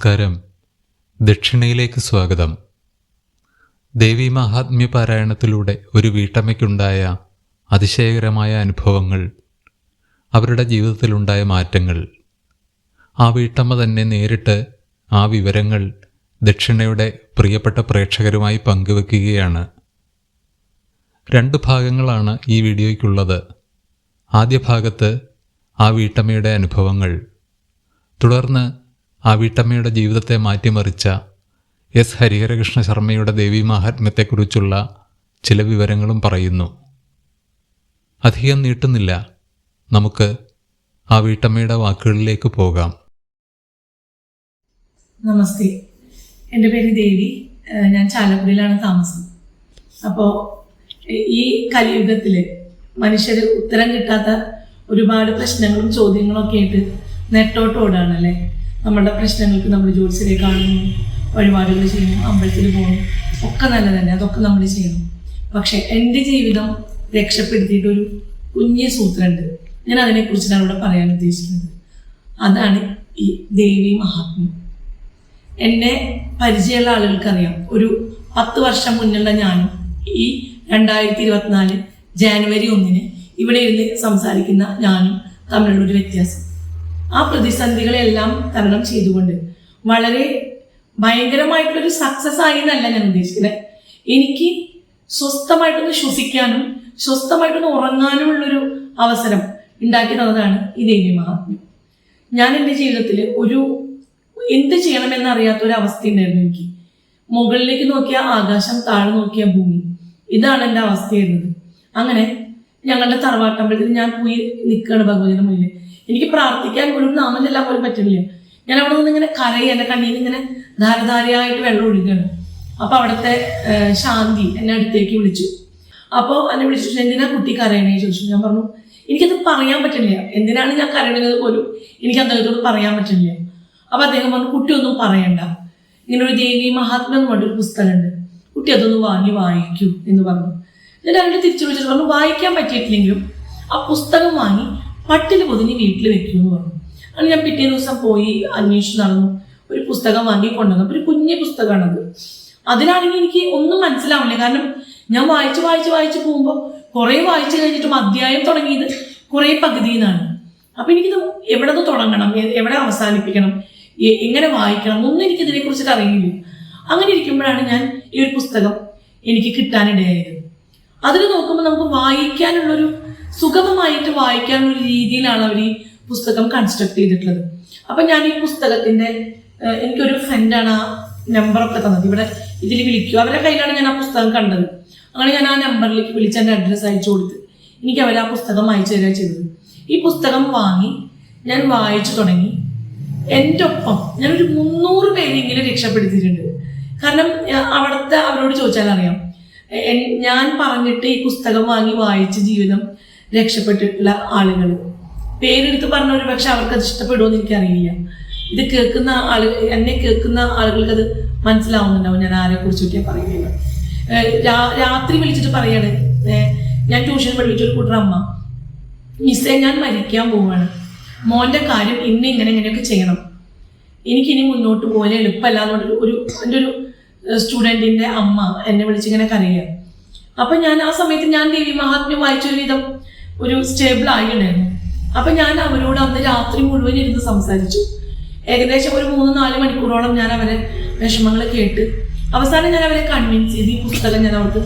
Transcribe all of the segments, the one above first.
നമസ്കാരം. ദക്ഷിണയിലേക്ക് സ്വാഗതം. ദേവി മഹാത്മ്യ പാരായണത്തിലൂടെ ഒരു വീട്ടമ്മയ്ക്കുണ്ടായ അതിശയകരമായ അനുഭവങ്ങൾ അവരുടെ ജീവിതത്തിലുണ്ടായ മാറ്റങ്ങൾ ആ വീട്ടമ്മ തന്നെ നേരിട്ട് ആ വിവരങ്ങൾ ദക്ഷിണയുടെ പ്രിയപ്പെട്ട പ്രേക്ഷകരുമായി പങ്കുവെക്കുകയാണ്. രണ്ട് ഭാഗങ്ങളാണ് ഈ വീഡിയോയ്ക്കുള്ളത്. ആദ്യ ഭാഗത്ത് ആ വീട്ടമ്മയുടെ അനുഭവങ്ങൾ തുടർന്ന് ആ വീട്ടമ്മയുടെ ജീവിതത്തെ മാറ്റിമറിച്ച എസ്. ഹരിഹരകൃഷ്ണ ശർമ്മയുടെ ദേവി മാഹാത്മ്യത്തെക്കുറിച്ചുള്ള ചില വിവരങ്ങളും പറയുന്നു. അധികം നീട്ടുന്നില്ല. നമുക്ക് ആ വീട്ടമ്മയുടെ വാക്കുകളിലേക്ക് പോകാം. നമസ്തേ. എന്റെ പേര് ദേവി. ഞാൻ ചാലക്കുടിയിലാണ് താമസം. അപ്പോൾ ഈ കലിയുഗത്തിൽ മനുഷ്യർ ഉത്തരം കിട്ടാത്ത ഒരുപാട് പ്രശ്നങ്ങളും ചോദ്യങ്ങളും ഒക്കെ ആയിട്ട് നെട്ടോട്ടോടാണല്ലേ നമ്മളുടെ പ്രശ്നങ്ങൾക്ക് നമ്മൾ ജ്യോത്സ്യരെ കാണുന്നു വഴിപാടുകൾ ചെയ്യുന്നു അമ്പലത്തിൽ പോകുന്നു. ഒക്കെ നല്ല തന്നെ അതൊക്കെ നമ്മൾ ചെയ്യുന്നു. പക്ഷെ എന്റെ ജീവിതം രക്ഷപ്പെടുത്തിയിട്ടൊരു കുഞ്ഞ് സൂത്രമുണ്ട് ഞാൻ അതിനെക്കുറിച്ചിട്ടാണ് ഇവിടെ പറയാൻ ഉദ്ദേശിക്കുന്നത്. അതാണ് ഈ ദേവി മഹാത്മ്യം. എന്നെ പരിചയമുള്ള ആളുകൾക്കറിയാം. ഒരു പത്ത് വർഷം മുന്നുള്ള ഞാനും ഈ രണ്ടായിരത്തി ഇരുപത്തിനാല് ജാനുവരി ഒന്നിന് ഇവിടെ ഇരുന്ന് സംസാരിക്കുന്ന ഞാനും തമ്മിലുള്ള ഒരു വ്യത്യാസം. ആ പ്രതിസന്ധികളെല്ലാം തരണം ചെയ്തുകൊണ്ട് വളരെ ഭയങ്കരമായിട്ടുള്ളൊരു സക്സസ് ആയി എന്നല്ല ഞാൻ ഉദ്ദേശിക്കുന്നത് എനിക്ക് സ്വസ്ഥമായിട്ടൊന്ന് ശ്വസിക്കാനും സ്വസ്ഥമായിട്ടൊന്ന് ഉറങ്ങാനുമുള്ളൊരു അവസരം ഉണ്ടാക്കി തന്നതാണ് ഈ ദേവി മഹാത്മ്യം. ഞാൻ എന്റെ ജീവിതത്തിൽ ഒരു എന്ത് ചെയ്യണമെന്ന് അറിയാത്ത ഒരു അവസ്ഥ ഉണ്ടായിരുന്നു എനിക്ക്. മുകളിലേക്ക് നോക്കിയ ആകാശം താഴെ നോക്കിയ ഭൂമി. ഇതാണ് എന്റെ അവസ്ഥയായിരുന്നത്. അങ്ങനെ ഞങ്ങളുടെ തറവാട്ടമ്പലത്തിൽ ഞാൻ പോയി നിൽക്കുകയാണ് ഭഗവതിയുടെ മുന്നിൽ എനിക്ക് പ്രാർത്ഥിക്കാൻ പോലും നാമം ചെല്ലാൻ പോലും പറ്റുന്നില്ല ഞാൻ അവിടെ നിന്ന് ഇങ്ങനെ കരയും. എന്റെ നിന്ന് ഇങ്ങനെ ധാരധാരയായിട്ട് വെള്ളം ഒഴുകുകയാണ് അപ്പൊ അവിടുത്തെ ശാന്തി എന്നെ അടുത്തേക്ക് വിളിച്ചു. അപ്പോൾ എന്നെ വിളിച്ചു. എന്തിനാ കുട്ടി കരയണേ? ചോദിച്ചു. ഞാൻ പറഞ്ഞു എനിക്കത് പറയാൻ പറ്റില്ല. എന്തിനാണ് ഞാൻ കരയണത് പോലും എനിക്ക് അദ്ദേഹത്തോട് പറയാൻ പറ്റില്ല. അപ്പൊ അദ്ദേഹം പറഞ്ഞു കുട്ടി ഒന്നും പറയണ്ട. ഇങ്ങനെ ഒരു ദേവി മഹാത്മ എന്ന് പറഞ്ഞൊരു പുസ്തകമുണ്ട്. കുട്ടി അതൊന്ന് വാങ്ങി വായിക്കൂ എന്ന് പറഞ്ഞു. എന്നിട്ട് അവരുടെ തിരിച്ചു വിളിച്ചിട്ട് പറഞ്ഞു വായിക്കാൻ പറ്റിയിട്ടില്ലെങ്കിലും ആ പുസ്തകം വാങ്ങി പട്ടിൽ പൊതിഞ്ഞ് വീട്ടിൽ വെക്കുമെന്ന് പറഞ്ഞു. അങ്ങനെ ഞാൻ പിറ്റേ ദിവസം പോയി അന്വേഷിച്ച് നടന്നു ഒരു പുസ്തകം വാങ്ങി കൊണ്ടുവന്നു ഒരു കുഞ്ഞു പുസ്തകമാണത്. അതിലാണെങ്കിൽ എനിക്ക് ഒന്നും മനസ്സിലാവില്ല കാരണം ഞാൻ വായിച്ച് വായിച്ച് വായിച്ച് പോകുമ്പോൾ കുറേ വായിച്ചു കഴിഞ്ഞിട്ടും അധ്യായം തുടങ്ങിയത് കുറേ പകുതിയിൽ നിന്നാണ് അപ്പൊ എനിക്കിത് എവിടെ നിന്ന് തുടങ്ങണം? എവിടെ അവസാനിപ്പിക്കണം? എങ്ങനെ വായിക്കണം? ഒന്നും എനിക്ക് ഇതിനെ കുറിച്ചിട്ട് അറിയില്ല. അങ്ങനെ ഇരിക്കുമ്പോഴാണ് ഞാൻ ഈ ഒരു പുസ്തകം എനിക്ക് കിട്ടാനിടയായത്. അതിൽ നോക്കുമ്പോൾ നമുക്ക് വായിക്കാനുള്ളൊരു സുഗമമായിട്ട് വായിക്കാനുള്ള രീതിയിലാണ് അവർ ഈ പുസ്തകം കൺസ്ട്രക്ട് ചെയ്തിട്ടുള്ളത്. അപ്പൊ ഞാൻ ഈ പുസ്തകത്തിന്റെ എനിക്കൊരു ഫ്രണ്ടാണ് ആ നമ്പറൊക്കെ തന്നത്. ഇവിടെ ഇതിൽ വിളിക്കുക അവരുടെ കയ്യിലാണ് ഞാൻ ആ പുസ്തകം കണ്ടത്. അങ്ങനെ ഞാൻ ആ നമ്പറിലേക്ക് വിളിച്ച് എന്റെ അഡ്രസ്സ് അയച്ചു കൊടുത്ത് എനിക്ക് അവർ ആ പുസ്തകം അയച്ചു തരിക ചെയ്തത്. ഈ പുസ്തകം വാങ്ങി ഞാൻ വായിച്ചു തുടങ്ങി. എന്റെ ഒപ്പം ഞാനൊരു മുന്നൂറ് പേരെങ്കിലും രക്ഷപ്പെടുത്തിയിട്ടുണ്ട്. കാരണം അവിടുത്തെ അവരോട് ചോദിച്ചാൽ അറിയാം ഞാൻ പറഞ്ഞിട്ട് ഈ പുസ്തകം വാങ്ങി വായിച്ച് ജീവിതം രക്ഷപ്പെട്ടിട്ടുള്ള ആളുകൾ പേരെടുത്ത് പറഞ്ഞ ഒരു പക്ഷെ അവർക്ക് അത് ഇഷ്ടപ്പെടുമോ എനിക്കറിയില്ല. ഇത് കേൾക്കുന്ന ആളുകൾ എന്നെ കേൾക്കുന്ന ആളുകൾക്ക് അത് മനസ്സിലാവുന്നുണ്ടാവും ഞാൻ ആരെ കുറിച്ചൊക്കെയാണ് പറയുന്നത് രാത്രി വിളിച്ചിട്ട് പറയാണ് ഞാൻ ട്യൂഷൻ പഠിപ്പിച്ചൊരു കൂട്ടർ അമ്മ. മിസ്സേ ഞാൻ മരിക്കാൻ പോവാണ്. മോന്റെ കാര്യം ഇന്ന് ഇങ്ങനെ ഇങ്ങനെയൊക്കെ ചെയ്യണം. എനിക്കിനി മുന്നോട്ട് പോലെ എളുപ്പമല്ല എന്നുള്ളൊരു ഒരു എന്റെ ഒരു സ്റ്റുഡന്റിന്റെ അമ്മ എന്നെ വിളിച്ചിങ്ങനെ കരയുക. അപ്പം ഞാൻ ആ സമയത്ത് ഞാൻ ദേവി മഹാത്മ്യം വായിച്ചൊരു വിധം ഒരു സ്റ്റേബിൾ ആയിട്ടുണ്ടായിരുന്നു. അപ്പം ഞാൻ അവരോട് അന്ന് രാത്രി മുഴുവൻ ഇരുന്ന് സംസാരിച്ചു. ഏകദേശം ഒരു മൂന്ന് നാല് മണിക്കൂറോളം ഞാൻ അവരെ വിഷമങ്ങൾ കേട്ട് അവസാനം ഞാൻ അവരെ കൺവിൻസ് ചെയ്ത് ഈ പുസ്തകം ഞാൻ അവർക്ക്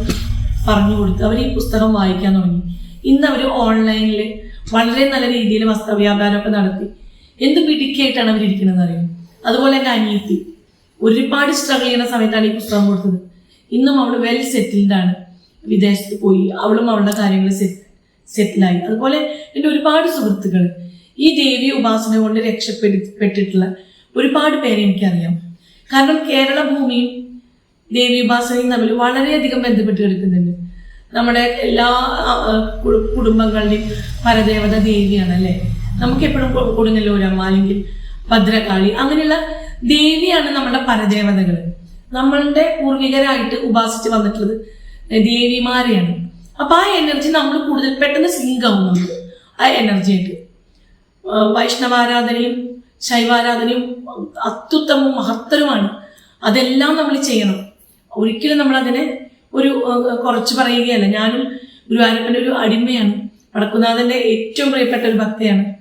പറഞ്ഞു കൊടുത്തു അവർ ഈ പുസ്തകം വായിക്കാൻ തുടങ്ങി. ഇന്ന് അവർ ഓൺലൈനിൽ വളരെ നല്ല രീതിയിൽ വസ്ത്രവ്യാപാരമൊക്കെ നടത്തി. എന്ത് പിടിക്കായിട്ടാണ് അറിയും അറിയാം അതുപോലെ എന്റെ അനിയത്തി. ഒരുപാട് സ്ട്രഗിൾ ചെയ്യുന്ന സമയത്താണ് ഈ പുസ്തകം കൊടുത്തത്. ഇന്നും അവൾ വെൽ സെറ്റിൽഡ് ആണ്. വിദേശത്ത് പോയി അവളും അവളുടെ കാര്യങ്ങൾ സെറ്റിലായി അതുപോലെ എന്റെ ഒരുപാട് സുഹൃത്തുക്കൾ ഈ ദേവി ഉപാസന കൊണ്ട് രക്ഷപ്പെട്ടിട്ടുള്ള ഒരുപാട് പേരെ എനിക്കറിയാം. കാരണം കേരള ഭൂമിയും ദേവി ഉപാസനയും തമ്മിൽ വളരെയധികം ബന്ധപ്പെട്ട് കിടക്കുന്നുണ്ട്. നമ്മുടെ എല്ലാ കുടുംബങ്ങളുടെയും പരദേവത ദേവിയാണ് അല്ലേ നമുക്ക് എപ്പോഴും കൊടുങ്ങല്ലൂരമ്മ അല്ലെങ്കിൽ ഭദ്രകാളി അങ്ങനെയുള്ള ദേവിയാണ് നമ്മുടെ പരദേവതകൾ നമ്മളുടെ പൂർവികരായിട്ട് ഉപാസിച്ച് വന്നിട്ടുള്ളത് ദേവിമാരെയാണ്. അപ്പൊ ആ എനർജി നമ്മൾ കൂടുതൽ പെട്ടെന്ന് സിങ്ക് ആവും നമുക്ക്. ആ എനർജി ആയിട്ട്. ആ, വൈഷ്ണവാരാധനയും ശൈവാരാധനയും അത്യുത്തമവും മഹത്തരവുമാണ്. അതെല്ലാം നമ്മൾ ചെയ്യണം. ഒരിക്കലും നമ്മൾ അതിനെ ഒരു കുറച്ച് പറയുകയല്ല. ഞാനും ഗുരുവായൂരപ്പന്റെ ഒരു അടിമയാണ്. വടക്കുനാഥന്റെ ഏറ്റവും പ്രിയപ്പെട്ട ഒരു ഭക്തയാണ്.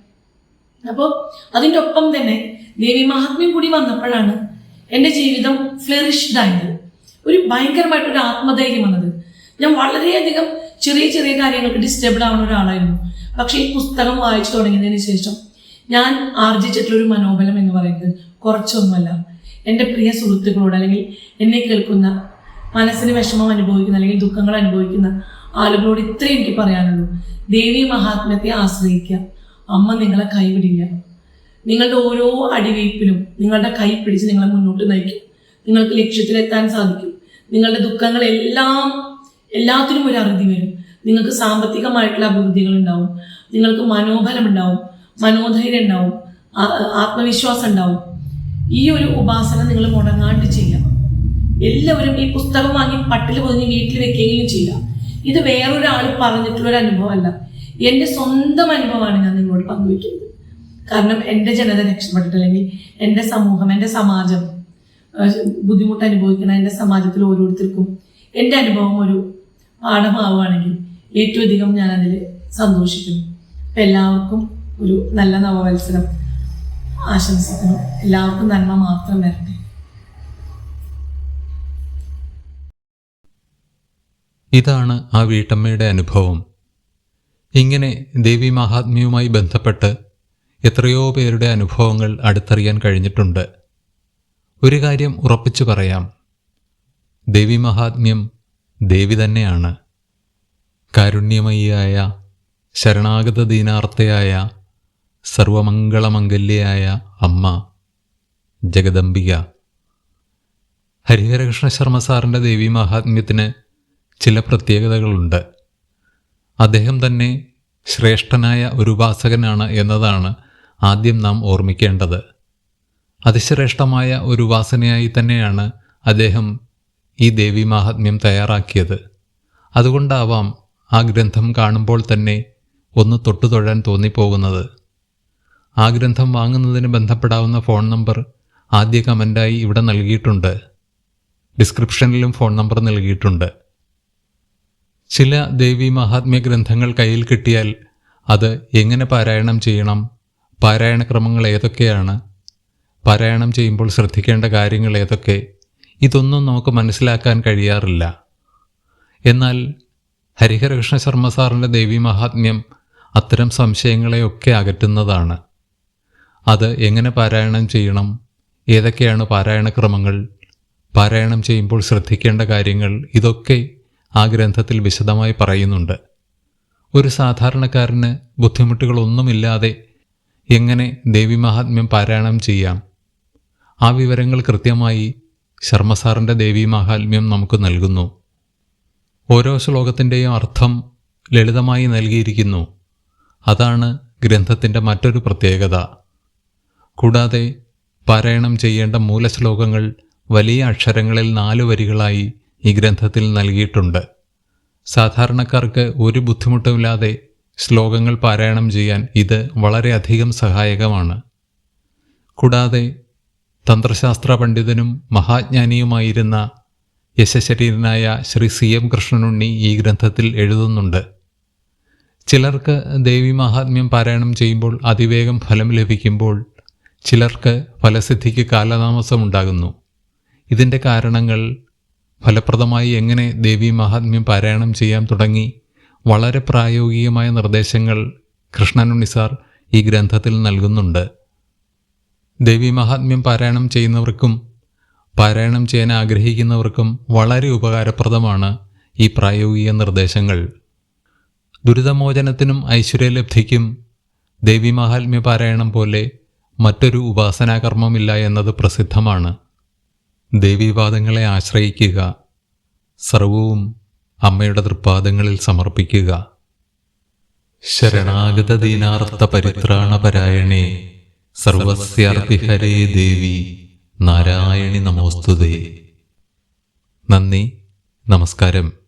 അപ്പോൾ അതിന്റെ ഒപ്പം തന്നെ ദേവി മഹാത്മ്യം കൂടി വന്നപ്പോഴാണ് എന്റെ ജീവിതം ഫ്ലറിഷ്ഡ് ആയത് ഒരു ഭയങ്കരമായിട്ടൊരു ആത്മധൈര്യം വന്നത്. ഞാൻ വളരെയധികം ചെറിയ ചെറിയ കാര്യങ്ങൾക്ക് ഡിസ്റ്റർബ് ആവുന്ന ഒരാളായിരുന്നു. പക്ഷേ ഈ പുസ്തകം വായിച്ചു തുടങ്ങിയതിന് ശേഷം ഞാൻ ആർജിച്ചിട്ടുള്ളൊരു മനോബലം എന്ന് പറയുന്നത് കുറച്ചൊന്നുമല്ല. എന്റെ പ്രിയ സുഹൃത്തുക്കളോട് അല്ലെങ്കിൽ എന്നെ കേൾക്കുന്ന മനസ്സിന് വിഷമം അനുഭവിക്കുന്ന അല്ലെങ്കിൽ ദുഃഖങ്ങൾ അനുഭവിക്കുന്ന ആളുകളോട് ഇത്രയും എനിക്ക് പറയാനുള്ളൂ. ദേവി മഹാത്മ്യത്തെ ആശ്രയിക്കുക. അമ്മ നിങ്ങളെ കൈവിടില്ല. നിങ്ങളുടെ ഓരോ അടിവയ്പ്പിലും നിങ്ങളുടെ കൈ പിടിച്ച് നിങ്ങളെ മുന്നോട്ട് നയിക്കും. നിങ്ങൾക്ക് ലക്ഷ്യത്തിലെത്താൻ സാധിക്കും. നിങ്ങളുടെ ദുഃഖങ്ങളെല്ലാം എല്ലാത്തിനും ഒരു അറുതി വരും. നിങ്ങൾക്ക് സാമ്പത്തികമായിട്ടുള്ള അഭിവൃദ്ധികൾ ഉണ്ടാവും നിങ്ങൾക്ക് മനോബലം ഉണ്ടാവും മനോധൈര്യം ഉണ്ടാവും. ആത്മവിശ്വാസം ഉണ്ടാവും. ഈ ഒരു ഉപാസന നിങ്ങൾ മുടങ്ങാണ്ട് ചെയ്യാം എല്ലാവരും ഈ പുസ്തകം വാങ്ങി പട്ടിൽ പൊതിഞ്ഞ് വീട്ടിൽ വെക്കുകയും ചെയ്യാം ഇത് വേറൊരാൾ പറഞ്ഞിട്ടുള്ള ഒരു അനുഭവമല്ല. എന്റെ സ്വന്തം അനുഭവമാണ് ഞാൻ നിങ്ങളോട് പങ്കുവയ്ക്കുന്നത് കാരണം എന്റെ ജനത രക്ഷപ്പെട്ടിട്ട് അല്ലെങ്കിൽ എന്റെ സമൂഹം എന്റെ സമാജം ബുദ്ധിമുട്ട് അനുഭവിക്കുന്ന എന്റെ സമാജത്തിൽ ഓരോരുത്തർക്കും എന്റെ അനുഭവം ഒരു പാഠമാവുകയാണെങ്കിൽ ഏറ്റവും അധികം ഞാൻ അതിൽ സന്തോഷിക്കുന്നു. അപ്പം എല്ലാവർക്കും ഒരു നല്ല നവവത്സരം ആശംസിക്കുന്നു. എല്ലാവർക്കും നന്മ മാത്രം വരട്ടെ. ഇതാണ് ആ വീട്ടമ്മയുടെ അനുഭവം. ഇങ്ങനെ ദേവി മഹാത്മ്യവുമായി ബന്ധപ്പെട്ട് എത്രയോ പേരുടെ അനുഭവങ്ങൾ അടുത്തറിയാൻ കഴിഞ്ഞിട്ടുണ്ട്. ഒരു കാര്യം ഉറപ്പിച്ചു പറയാം. ദേവി മഹാത്മ്യം ദേവി തന്നെയാണ്. കാരുണ്യമയിയായ ശരണാഗത ദീനാർത്ഥയായ സർവമംഗളമംഗല്യയായ അമ്മ ജഗദംബിക. ഹരിഹരകൃഷ്ണ ശർമ്മ സാറിന്റെ ദേവി മഹാത്മ്യത്തിന് ചില പ്രത്യേകതകളുണ്ട്. അദ്ദേഹം തന്നെ ശ്രേഷ്ഠനായ ഒരു ഉപാസകനാണ് എന്നതാണ് ആദ്യം നാം ഓർമ്മിക്കേണ്ടത്. അതിശ്രേഷ്ഠമായ ഒരു വാസനയായി തന്നെയാണ് അദ്ദേഹം ഈ ദേവി മാഹാത്മ്യം തയ്യാറാക്കിയത്. അതുകൊണ്ടാവാം ആ ഗ്രന്ഥം കാണുമ്പോൾ തന്നെ ഒന്ന് തൊട്ടുതൊഴാൻ തോന്നിപ്പോകുന്നത്. ആ ഗ്രന്ഥം വാങ്ങുന്നതിന് ബന്ധപ്പെടാവുന്ന ഫോൺ നമ്പർ ആദ്യ കമന്റായി ഇവിടെ നൽകിയിട്ടുണ്ട്. ഡിസ്ക്രിപ്ഷനിലും ഫോൺ നമ്പർ നൽകിയിട്ടുണ്ട്. ചില ദേവി മഹാത്മ്യ ഗ്രന്ഥങ്ങൾ കയ്യിൽ കിട്ടിയാൽ അത് എങ്ങനെ പാരായണം ചെയ്യണം? പാരായണക്രമങ്ങൾ ഏതൊക്കെയാണ്? പാരായണം ചെയ്യുമ്പോൾ ശ്രദ്ധിക്കേണ്ട കാര്യങ്ങൾ ഏതൊക്കെ? ഇതൊന്നും നമുക്ക് മനസ്സിലാക്കാൻ കഴിയാറില്ല. എന്നാൽ ഹരിഹരകൃഷ്ണ ശർമ്മ സാറിന്റെ ദേവി മഹാത്മ്യം അത്തരം സംശയങ്ങളെയൊക്കെ അകറ്റുന്നതാണ്. അത് എങ്ങനെ പാരായണം ചെയ്യണം? ഏതൊക്കെയാണ് പാരായണക്രമങ്ങൾ പാരായണം ചെയ്യുമ്പോൾ ശ്രദ്ധിക്കേണ്ട കാര്യങ്ങൾ ഇതൊക്കെ ആ ഗ്രന്ഥത്തിൽ വിശദമായി പറയുന്നുണ്ട്. ഒരു സാധാരണക്കാരന് ബുദ്ധിമുട്ടുകളൊന്നുമില്ലാതെ എങ്ങനെ ദേവി മഹാത്മ്യം പാരായണം ചെയ്യാം? ആ വിവരങ്ങൾ കൃത്യമായി ശർമ്മസാറിന്റെ ദേവി മഹാത്മ്യം നമുക്ക് നൽകുന്നു. ഓരോ ശ്ലോകത്തിന്റെയും അർത്ഥം ലളിതമായി നൽകിയിരിക്കുന്നു. അതാണ് ഗ്രന്ഥത്തിന്റെ മറ്റൊരു പ്രത്യേകത. കൂടാതെ പാരായണം ചെയ്യേണ്ട മൂലശ്ലോകങ്ങൾ വലിയ അക്ഷരങ്ങളിൽ നാല് വരികളായി ഈ ഗ്രന്ഥത്തിൽ നൽകിയിട്ടുണ്ട്. സാധാരണക്കാർക്ക് ഒരു ബുദ്ധിമുട്ടുമില്ലാതെ ശ്ലോകങ്ങൾ പാരായണം ചെയ്യാൻ ഇത് വളരെയധികം സഹായകമാണ്. കൂടാതെ തന്ത്രശാസ്ത്ര പണ്ഡിതനും മഹാജ്ഞാനിയുമായിരുന്ന യശശരീരനായ ശ്രീ സി എം കൃഷ്ണനുണ്ണി ഈ ഗ്രന്ഥത്തിൽ എഴുതുന്നുണ്ട്. ചിലർക്ക് ദേവി മഹാത്മ്യം പാരായണം ചെയ്യുമ്പോൾ അതിവേഗം ഫലം ലഭിക്കുമ്പോൾ ചിലർക്ക് ഫലസിദ്ധിക്ക് കാലതാമസമുണ്ടാകുന്നു. ഇതിന്റെ കാരണങ്ങൾ ഫലപ്രദമായി എങ്ങനെ ദേവി മഹാത്മ്യം പാരായണം ചെയ്യാൻ തുടങ്ങി? വളരെ പ്രായോഗികമായ നിർദ്ദേശങ്ങൾ കൃഷ്ണനുണ്ണി സാർ ഈ ഗ്രന്ഥത്തിൽ നൽകുന്നുണ്ട്. ദേവി മഹാത്മ്യം പാരായണം ചെയ്യുന്നവർക്കും പാരായണം ചെയ്യാൻ ആഗ്രഹിക്കുന്നവർക്കും വളരെ ഉപകാരപ്രദമാണ് ഈ പ്രായോഗിക നിർദ്ദേശങ്ങൾ. ദുരിതമോചനത്തിനും ഐശ്വര്യലബ്ധിക്കും ദേവി മഹാത്മ്യ പാരായണം പോലെ മറ്റൊരു ഉപാസനാകർമ്മമില്ല എന്നത് പ്രസിദ്ധമാണ്. ദേവീവാദങ്ങളെ ആശ്രയിക്കുക. സർവവും അമ്മയുടെ തൃപ്പാദങ്ങളിൽ സമർപ്പിക്കുക. ശരണാഗത ദീനാർത്ഥ പരിത്രാണപരായണേ സർവസ്യാർത്തി ഹരേ ദേവി നാരായണി നമോസ്തുതേ. നന്ദി നമസ്കാരം.